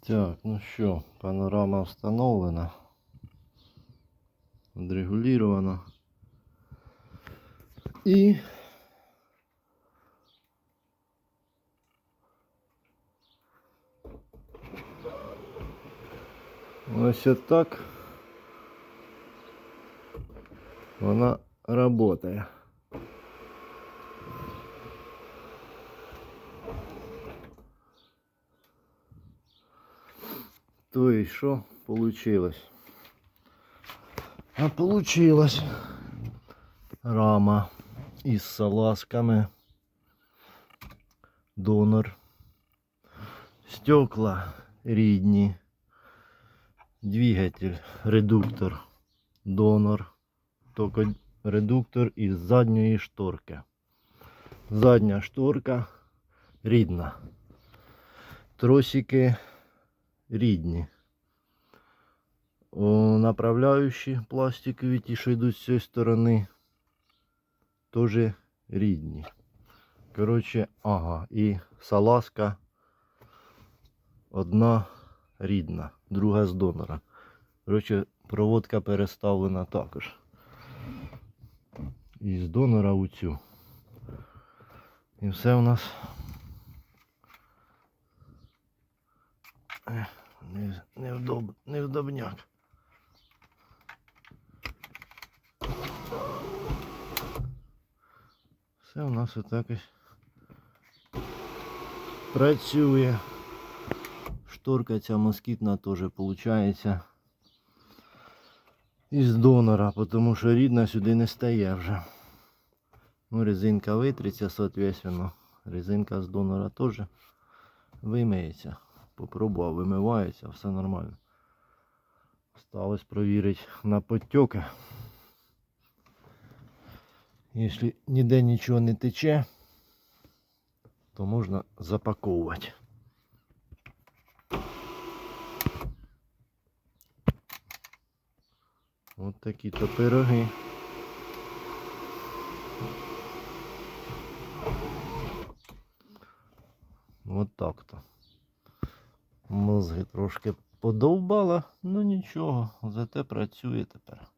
Так, ну що, панорама встановлена. Відрегулювана. І ось отак вона працює. То есть что получилось? А получилось рама із салазками, донор, стекла рідні, двигатель, редуктор, донор, тільки редуктор із задньої шторки. Задня шторка рідна. Тросики рідні. Направляючі пластикові, ті, що йдуть з цієї сторони, теж рідні. Коротше, ага, і салазка одна рідна, друга з донора. Коротше, проводка переставлена також. Із донора у цю. І все у нас Ех, не, невдоб, невдобняк. Все у нас отак ось працює. Шторка ця москітна теж виходить із донора, тому що рідна сюди не стає вже. Ну, резинка витриться, соответственно. Резинка з донора теж вимиється. Попробував, вимивається, все нормально. Осталось провірити на потеки. Якщо ніде нічого не тече, то можна запаковувати. От такі то пироги. От так то. Мозги трошки подовбала, ну нічого, зате працює тепер.